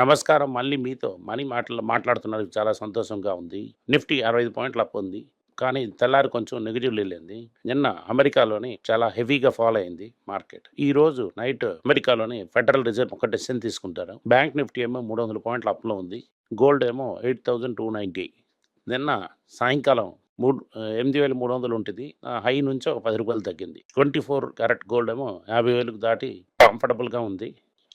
నమస్కారం. మళ్ళీ మీతో మనీ మాటలు మాట్లాడుతున్నందుకు చాలా సంతోషంగా ఉంది. నిఫ్టీ అరవై ఐదు పాయింట్లు అప్ ఉంది. కానీ తెల్లారి కొంచెం నెగిటివ్ వెళ్ళింది నిన్న అమెరికాలోని చాలా హెవీగా ఫాలో అయింది మార్కెట్. ఈ రోజు నైట్ అమెరికాలోని ఫెడరల్ రిజర్వ్ ఒక డెసిషన్ తీసుకుంటారు. బ్యాంక్ నిఫ్టీ ఏమో మూడు వందల పాయింట్ల అప్లో ఉంది. గోల్డ్ ఏమో ఎయిట్ థౌజండ్ టూ నైంటీ. నిన్న సాయంకాలం మూడు ఎనిమిది వేల మూడు వందలు ఉంటుంది. హై నుంచి ఒక పది రూపాయలు తగ్గింది. ట్వంటీ ఫోర్ క్యారెట్ గోల్డ్ ఏమో యాభై వేలకు దాటి కంఫర్టబుల్గా ఉంది.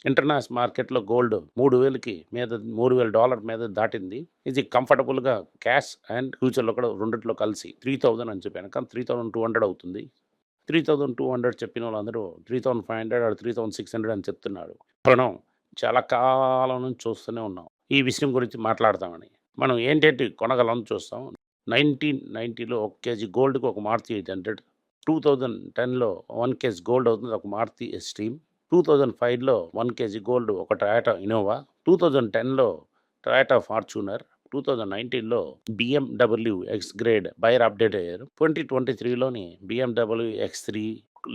ఇంటర్నేషనల్ మార్కెట్లో గోల్డ్ మూడు వేలకి మీద మూడు వేల డాలర్ మీద దాటింది. ఇది కంఫర్టబుల్గా క్యాష్ అండ్ ఫ్యూచర్లో కూడా రెండిట్లో కలిసి త్రీ థౌజండ్ అని చెప్పాను. కానీ త్రీ థౌజండ్ టూ హండ్రెడ్ అవుతుంది. త్రీ థౌజండ్ టూ హండ్రెడ్ చెప్పిన వాళ్ళందరూ three thousand five hundred three thousand six hundred అని చెప్తున్నాడు మనం చాలా కాలం నుంచి చూస్తూనే ఉన్నాం. ఈ విషయం గురించి మాట్లాడతామని మనం ఏంటంటే కొనగలం చూస్తాం. నైన్టీన్ నైంటీలో ఒక కేజీ గోల్డ్కి ఒక Maruti eight hundred. Two thousand టెన్లో వన్ కేజీ గోల్డ్ అవుతుంది. ఒక మారుతి ఎస్టీమ్ టూ థౌజండ్ ఫైవ్లో వన్ కేజీ గోల్డ్ ఒక టయాటా ఇనోవా టూ థౌజండ్ టెన్లో టయాటా ఫార్చునర్ టూ థౌజండ్ నైన్టీన్లో BMW X grade buyer update అయ్యారు. ట్వంటీ ట్వంటీ త్రీలోని బిఎండబ్ల్యూ ఎక్స్ త్రీ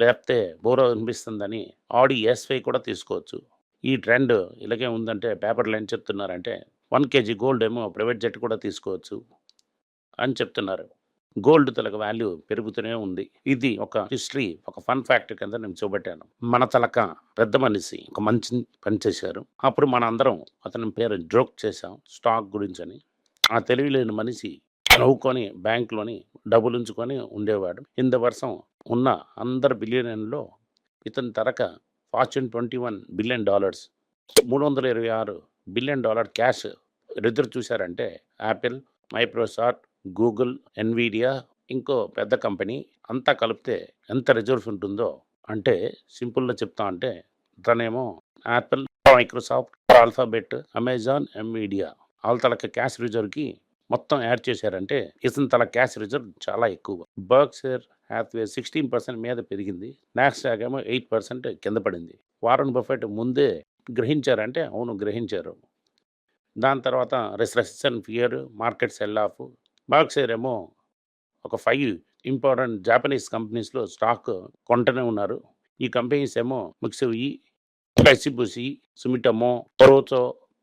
లేకపోతే బోరో అనిపిస్తుందని ఆడి ఎస్ ఫైవ్ కూడా తీసుకోవచ్చు. ఈ ట్రెండ్ ఇలాగే ఉందంటే పేపర్లు ఏం చెప్తున్నారంటే వన్ కేజీ గోల్డ్ ఏమో ప్రైవేట్ జెట్ కూడా తీసుకోవచ్చు అని చెప్తున్నారు. గోల్డ్ తలక వాల్యూ పెరుగుతూనే ఉంది. ఇది ఒక హిస్టరీ ఒక ఫన్ ఫ్యాక్ట్ కింద నేను చూపెట్టాను. మన తలక పెద్ద మనిషి ఒక మంచి పని చేశారు. అప్పుడు మన అందరం అతని పేరు జోక్ చేశాం స్టాక్ గురించి అని ఆ తెలివి లేని మనిషి నవ్వుకొని బ్యాంకులోని డబ్బులు ఉంచుకొని ఉండేవాడు. ఇంత వర్షం ఉన్న అందరు బిలియన్లో ఇతని తరక fortune twenty one billion dollars. మూడు వందల ఇరవై ఆరు బిలియన్ డాలర్ క్యాష్. ఎదురు చూశారంటే యాపిల్ మైక్రోసాఫ్ట్ గూగుల్ ఎన్వీడియా ఇంకో పెద్ద కంపెనీ అంతా కలిపితే ఎంత రిజర్వ్స్ ఉంటుందో అంటే సింపుల్గా చెప్తా అంటే తనేమో Apple Microsoft Alphabet Amazon Nvidia వాళ్ళ తలక క్యాష్ రిజర్వ్కి మొత్తం యాడ్ చేశారంటే ఇతని తల క్యాష్ రిజర్వ్ చాలా ఎక్కువ. బర్గ్షేర్ హ్యాత్వే సిక్స్టీన్ పర్సెంట్ మీద పెరిగింది. నాక్స్టాక్ ఏమో ఎయిట్ పర్సెంట్ కింద పడింది. వారన్ బఫెట్ ముందే గ్రహించారంటే అవును గ్రహించారు. దాని తర్వాత recession fear market sell off బాక్సేర్ ఏమో ఒక ఫైవ్ ఇంపార్టెంట్ జాపనీస్ కంపెనీస్లో స్టాక్ కొంటనే ఉన్నారు. ఈ కంపెనీస్ ఏమో మిక్సివి కసిబుసి సుమిటమో పరోచో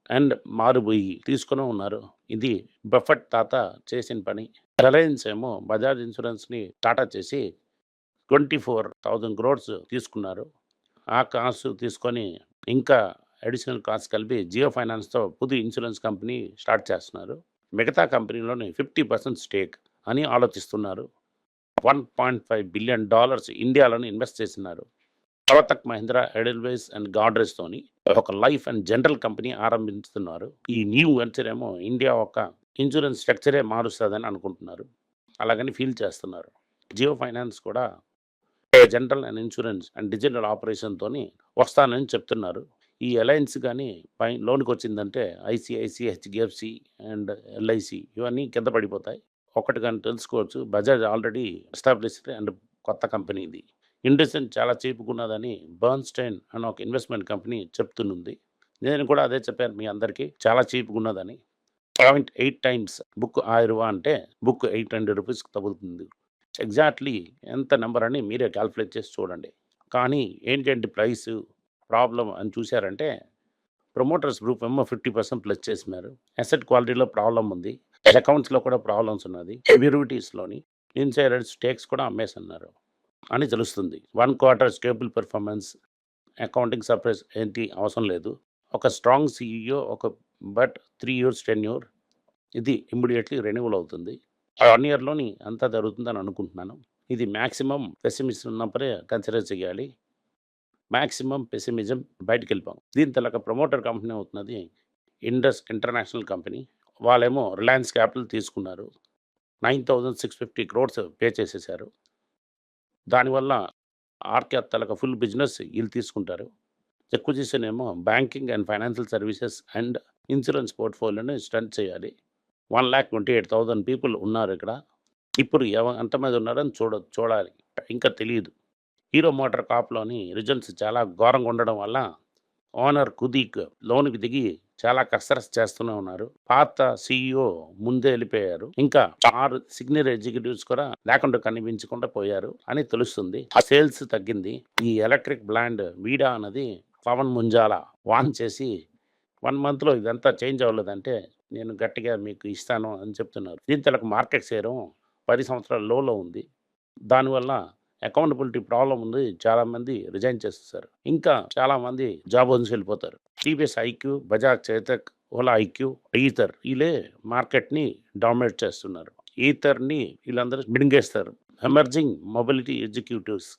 అండ్ మారుబోయి తీసుకుని ఉన్నారు. ఇది బఫెట్ తాత చేసిన పని. రిలయన్స్ ఏమో బజాజ్ ఇన్సూరెన్స్ని టాటా చేసి ట్వంటీ ఫోర్ థౌజండ్ క్రోడ్స్ తీసుకున్నారు. ఆ కాసు తీసుకొని ఇంకా అడిషనల్ కాస్ట్ కలిపి జియో ఫైనాన్స్తో పుది ఇన్సూరెన్స్ కంపెనీ స్టార్ట్ చేస్తున్నారు. మిగతా కంపెనీలోని ఫిఫ్టీ పర్సెంట్ స్టేక్ అని ఆలోచిస్తున్నారు. One point five billion dollars ఇండియాలోని ఇన్వెస్ట్ చేస్తున్నారు. పర్వతక్ మహీంద్రా ఎడల్వేస్ అండ్ గాడ్రేజ్తోని ఒక లైఫ్ అండ్ జనరల్ కంపెనీ ఆరంభిస్తున్నారు. ఈ న్యూ వెంచర్ ఏమో ఇండియా ఒక ఇన్సూరెన్స్ స్ట్రక్చరే మారుస్తుందని అనుకుంటున్నారు. అలాగని ఫీల్ చేస్తున్నారు. జియో ఫైనాన్స్ కూడా general and insurance and digital ఆపరేషన్తోని వస్తానని చెప్తున్నారు. ఈ అలయన్స్ కానీ పై లోన్కి వచ్చిందంటే ఐసిఐసి హెచ్డిఎఫ్సి అండ్ ఎల్ఐసి ఇవన్నీ కింద పడిపోతాయి. ఒకటి కానీ తెలుసుకోవచ్చు. బజాజ్ ఆల్రెడీ ఎస్టాబ్లిష్డ్ అండ్ కొత్త కంపెనీ ఇది. ఇండస్ట్రీ చాలా చేపుకున్నదని బర్న్స్టైన్ అని ఒక ఇన్వెస్ట్మెంట్ కంపెనీ చెప్తునుంది నేను కూడా అదే చెప్పాను మీ అందరికీ. చాలా చీపుకున్నదని. పాయింట్ ఎయిట్ టైమ్స్ బుక్ ఆయిరవా అంటే బుక్ ఎయిట్ హండ్రెడ్ రూపీస్కి తగులుతుంది. ఎగ్జాక్ట్లీ ఎంత నెంబర్ అని మీరే క్యాల్కులేట్ చేసి చూడండి. కానీ ఏంటంటే ప్రైస్? ప్రాబ్లం అని చూశారంటే ప్రమోటర్స్ గ్రూప్ ఏమో ఫిఫ్టీ పర్సెంట్ ప్లస్ చేసినారు. అసెట్ క్వాలిటీలో ప్రాబ్లం ఉంది. అకౌంట్స్లో కూడా ప్రాబ్లమ్స్ ఉన్నది. సెక్యూరిటీస్లోని ఇన్సైడర్ స్టేక్స్ కూడా అమ్మేస్తున్నారు అని తెలుస్తుంది. One quarter stable performance accounting surprise ఏంటి అవసరం లేదు. ఒక స్ట్రాంగ్ సీఈఓ ఒక but three years ten year ఇది ఇమ్మీడియట్లీ రెన్యువల్ అవుతుంది. వన్ ఇయర్లోని అంతా జరుగుతుందని అనుకుంటున్నాను. ఇది మ్యాక్సిమం పెసిమిస్ట్ ఉన్నప్పుడే కన్సిడర్ చేయాలి. మ్యాక్సిమం పెసిమిజం బయటకు వెళ్ళిపోం దీని తలక ప్రమోటర్ కంపెనీ అవుతున్నది ఇండస్ ఇంటర్నేషనల్ కంపెనీ. వాళ్ళేమో రిలయన్స్ క్యాపిటల్ తీసుకున్నారు. Nine thousand six fifty crores pay చేసేసారు. దానివల్ల ఆర్కే తలక ఫుల్ బిజినెస్ వీళ్ళు తీసుకుంటారు. ఎక్విజిషన్ ఏమో banking and financial services and insurance పోర్ట్ఫోలియోని strength చేయాలి. One lakh twenty eight thousand people ఉన్నారు ఇక్కడ. ఇప్పుడు ఎవ ఎంతమంది ఉన్నారని చూడ చూడాలి. ఇంకా తెలియదు. హీరో మోటార్ కాప్లోని రిజల్ట్స్ చాలా ఘోరంగా ఉండడం వల్ల ఓనర్ కుదీక్ లోనికి దిగి చాలా కసరస్ చేస్తూనే ఉన్నారు. పాత సీఈఓ ముందే వెళ్ళిపోయారు. ఇంకా ఆరు సీనియర్ ఎగ్జిక్యూటివ్స్ కూడా లేకుండా కనిపించకుండా పోయారు అని తెలుస్తుంది. సేల్స్ తగ్గింది. ఈ ఎలక్ట్రిక్ బ్లాండ్ వీడా అన్నది పవన్ ముంజాల వాన్ చేసి వన్ మంత్లో ఇదంతా చేంజ్ అవ్వలేదంటే నేను గట్టిగా మీకు ఇస్తాను అని చెప్తున్నారు. దీని తలకు మార్కెట్ షేరం పది సంవత్సరాల లోలో ఉంది. దానివల్ల అకౌంటబిలిటీ ప్రాబ్లం ఉంది. చాలామంది రిజైన్ చేస్తారు ఇంకా చాలామంది జాబ్ వదిలి వెళ్ళిపోతారు. TVS IQ Bajaj Chetak Ola IQ Ather వీళ్ళే మార్కెట్ని డామినేట్ చేస్తున్నారు. ఈథర్ని వీళ్ళందరూ మిడింగేస్తారు. Emerging mobility executives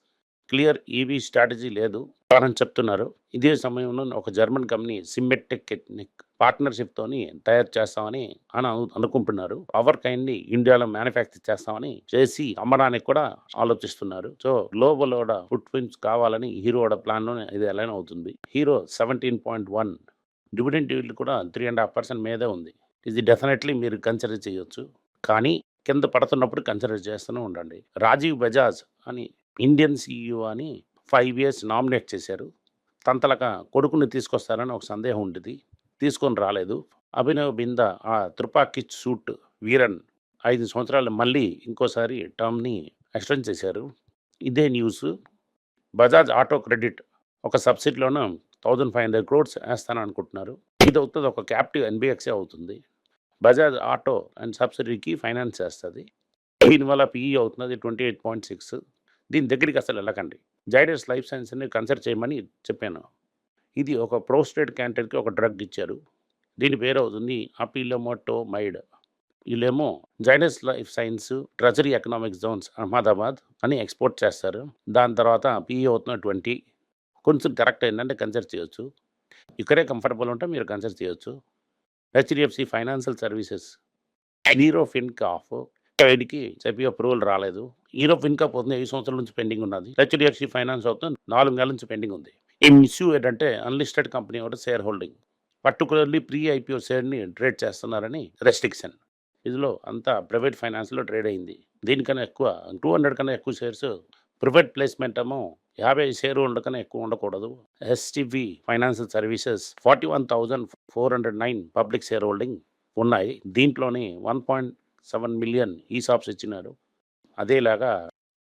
clear EV strategy లేదు. కారణం చెప్తున్నారు. ఇదే సమయంలో ఒక జర్మన్ కంపెనీ సిమ్మెటెక్ టెక్నిక్ పార్ట్నర్షిప్తోని తయారు చేస్తామని అని అనుకుంటున్నారు. పవర్ కైండ్ని ఇండియాలో మ్యానుఫ్యాక్చర్ చేస్తామని చేసి అమ్మడానికి కూడా ఆలోచిస్తున్నారు. సో గ్లోబల్ ఫుట్ ప్రింట్స్ కావాలని హీరో ప్లాన్ ఇది ఎలా అవుతుంది. Hero seventeen point one dividend yield కూడా త్రీ అండ్ హాఫ్ పర్సెంట్ మీదే ఉంది. ఇది డెఫినెట్లీ మీరు కన్సిడర్ చేయొచ్చు. కానీ కింద పడుతున్నప్పుడు కన్సిడర్ చేస్తూనే ఉండండి. రాజీవ్ బజాజ్ అని ఇండియన్ సీఈఓ అని ఫైవ్ ఇయర్స్ నామినేట్ చేశారు. తంతలక కొడుకుని తీసుకొస్తారని ఒక సందేహం ఉండేది తీసుకొని రాలేదు. అభినవ్ బింద ఆ త్రిపాకి సూట్ వీరన్ ఐదు సంవత్సరాలు మళ్ళీ ఇంకోసారి టర్మ్ని ఎక్స్టెండ్ చేశారు. ఇదే న్యూస్. బజాజ్ ఆటో క్రెడిట్ ఒక సబ్సిడీలోనూ థౌజండ్ ఫైవ్ హండ్రెడ్ క్రోడ్స్ వేస్తాను అనుకుంటున్నారు ఇది అవుతుంది ఒక క్యాప్టివ్ ఎన్బిఎక్సే అవుతుంది. బజాజ్ ఆటో అండ్ సబ్సిడీకి ఫైనాన్స్ చేస్తుంది. దీనివల్ల పిఈ అవుతున్నది ట్వంటీ ఎయిట్ పాయింట్ సిక్స్. దీని దగ్గరికి అసలు వెళ్ళకండి. జైడస్ లైఫ్ సైన్స్ని కన్సల్ట్ చేయమని చెప్పాను. ఇది ఒక ప్రోస్టేట్ క్యాన్సర్కి ఒక డ్రగ్ ఇచ్చారు. దీని పేరు అవుతుంది అపిలోమోటో మైడ్ వీళ్ళేమో Zydus life science treasury economic zones Ahmedabad అని ఎక్స్పోర్ట్ చేస్తారు. దాని తర్వాత పిఈ అవుతున్న ట్వంటీ. కొంచెం కరెక్ట్ ఏంటంటే కన్సిడర్ చేయొచ్చు. ఇక్కడే కంఫర్టబుల్ ఉంటే మీరు కన్సిడర్ చేయొచ్చు. HDFC financial services. Hero FinCorp వీడికి చెప్పి అప్రూవల్ రాలేదు. యూరోప్ ఇంకా పోతుంది ఐదు సంవత్సరాల నుంచి పెండింగ్ ఉన్నది. హెచ్డిఎఫ్సి ఫైనాన్స్ అవుతుంది నాలుగు నెలల నుంచి పెండింగ్ ఉంది. ఈ ఇష్యూ ఏంటంటే అన్లిస్టెడ్ కంపెనీ ఒకటి share holding particularly pre IPO షేర్ని ట్రేడ్ చేస్తున్నారని రెస్ట్రిక్షన్ ఇందులో అంతా ప్రైవేట్ ఫైనాన్స్లో ట్రేడ్ అయింది. దీనికన్నా ఎక్కువ టూ హండ్రెడ్ కన్నా ఎక్కువ షేర్స్ ప్రైవేట్ ప్లేస్మెంట్ ఏమో యాభై షేర్ ఉండకన్నా ఎక్కువ ఉండకూడదు. STV financial services forty one thousand four hundred nine public share holding ఉన్నాయి. దీంట్లోని వన్ పాయింట్ సెవెన్ మిలియన్ ఈ షాప్స్ ఇచ్చినారు. అదేలాగా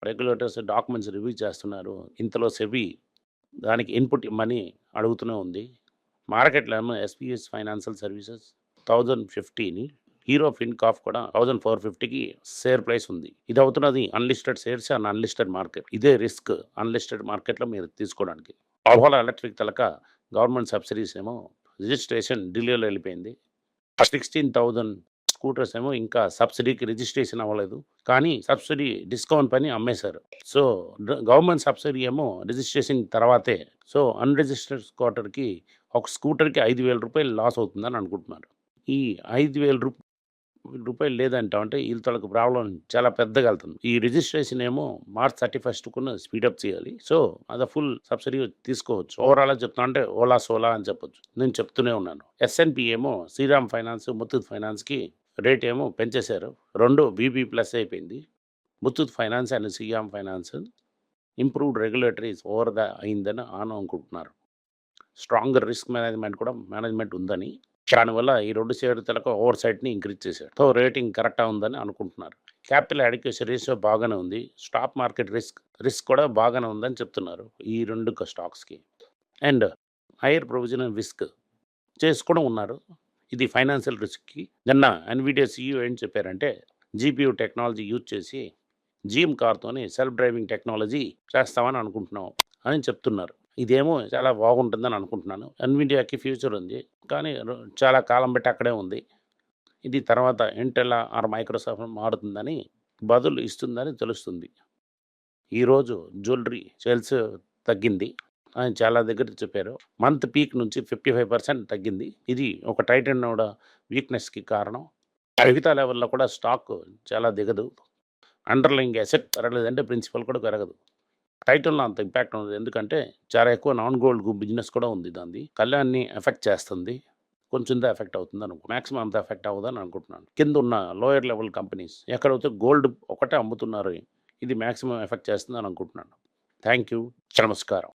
రెగ్యులేటర్స్ డాక్యుమెంట్స్ రివ్యూ చేస్తున్నారు. ఇంతలో సెబీ దానికి ఇన్పుట్ ఇమ్మని అడుగుతూనే ఉంది. మార్కెట్లో ఏమో ఎస్పీఎస్ ఫైనాన్షియల్ సర్వీసెస్ థౌజండ్ ఫిఫ్టీని హీరో ఫిన్కాఫ్ కూడా థౌజండ్ ఫోర్ ఫిఫ్టీకి షేర్ ప్రైస్ ఉంది. ఇది అవుతున్నది unlisted shares and unlisted market. ఇదే రిస్క్ అన్లిస్టెడ్ మార్కెట్లో మీరు తీసుకోవడానికి. ఓలా ఎలక్ట్రిక్ తలక గవర్నమెంట్ సబ్సిడీస్ ఏమో రిజిస్ట్రేషన్ ఢిల్లీలో వెళ్ళిపోయింది. సిక్స్టీన్ థౌజండ్ స్కూటర్స్ ఏమో ఇంకా సబ్సిడీకి రిజిస్ట్రేషన్ అవ్వలేదు. కానీ సబ్సిడీ డిస్కౌంట్ పని అమ్మేశారు. సో గవర్నమెంట్ సబ్సిడీ ఏమో రిజిస్ట్రేషన్ తర్వాతే. సో అన్రిజిస్టర్డ్ స్కూటర్కి ఒక స్కూటర్కి ఐదు వేల రూపాయలు లాస్ అవుతుందని అనుకుంటున్నారు. ఈ ఐదు వేల రూ రూపాయలు లేదంటాం అంటే వీళ్ళకి ప్రాబ్లం చాలా పెద్దగా వెళ్తుంది. ఈ రిజిస్ట్రేషన్ ఏమో మార్చ్ థర్టీ ఫస్ట్ కున్న స్పీడప్ చేయాలి. సో అది ఫుల్ సబ్సిడీ తీసుకోవచ్చు. ఓవరాల్ చెప్తున్నా అంటే ఓలా సోలా అని చెప్పొచ్చు. నేను చెప్తూనే ఉన్నాను. ఎస్ఎన్పి ఏమో శ్రీరామ్ ఫైనాన్స్ ముత్తూట్ ఫైనాన్స్కి రేట్ ఏమో పెంచేశారు. రెండు బీబీ ప్లస్ అయిపోయింది. Muthoot finance and CM finance improved regulatories ఓవర్గా అయిందని ఆన్ అనుకుంటున్నారు. స్ట్రాంగర్ రిస్క్ మేనేజ్మెంట్ కూడా మేనేజ్మెంట్ ఉందని. దానివల్ల ఈ రెండు షేర్లకు ఓవర్ సైట్ని ఇంక్రీజ్ చేశారు. సో రేటింగ్ కరెక్ట్గా ఉందని అనుకుంటున్నారు. క్యాపిటల్ అడిక్యూషన్ రేషియో బాగానే ఉంది. స్టాక్ మార్కెట్ రిస్క్ రిస్క్ కూడా బాగానే ఉందని చెప్తున్నారు ఈ రెండు స్టాక్స్కి. అండ్ హైయర్ ప్రొవిజన్ విస్క్ చేసుకుని ఉన్నారు. ఇది ఫైనాన్షియల్ రిస్క్కి. నిన్న ఎన్విడియా సీఈఓ ఏం చెప్పారంటే జీపీయూ టెక్నాలజీ యూజ్ చేసి జీఎం కార్తోని సెల్ఫ్ డ్రైవింగ్ టెక్నాలజీ చేస్తామని అనుకుంటున్నాం అని చెప్తున్నారు. ఇదేమో చాలా బాగుంటుందని అనుకుంటున్నాను. ఎన్విడియాకి ఫ్యూచర్ ఉంది. కానీ చాలా కాలం బట్టి అక్కడే ఉంది. ఇది తర్వాత ఇంటెల్ ఆర్ మైక్రోసాఫ్ట్ మారుతుందని బదులు ఇస్తుందని తెలుస్తుంది. ఈరోజు జ్యువెలరీ సేల్స్ తగ్గింది. ఆయన చాలా దగ్గర చెప్పారు. మంత్ పీక్ నుంచి ఫిఫ్టీ ఫైవ్ పర్సెంట్ తగ్గింది. ఇది ఒక టైటన్ కూడా వీక్నెస్కి కారణం. మిగతా లెవెల్లో కూడా స్టాక్ చాలా దిగదు. అండర్లైంగ్ అసెట్ పెరగలేదంటే ప్రిన్సిపల్ కూడా పెరగదు. టైటిల్లో అంత ఇంపాక్ట్ ఉండదు. ఎందుకంటే చాలా ఎక్కువ నాన్ గోల్డ్ బిజినెస్ కూడా ఉంది దాన్ని కళ్యాణ్ని ఎఫెక్ట్ చేస్తుంది. కొంచెం ఎఫెక్ట్ అవుతుంది అనుకో మ్యాక్సిమం అంత ఎఫెక్ట్ అవ్వదని అనుకుంటున్నాను. కింద ఉన్న లోయర్ లెవెల్ కంపెనీస్ ఎక్కడైతే గోల్డ్ ఒకటే అమ్ముతున్నారు ఇది మ్యాక్సిమం ఎఫెక్ట్ చేస్తుంది అని అనుకుంటున్నాను. థ్యాంక్ యూ నమస్కారం.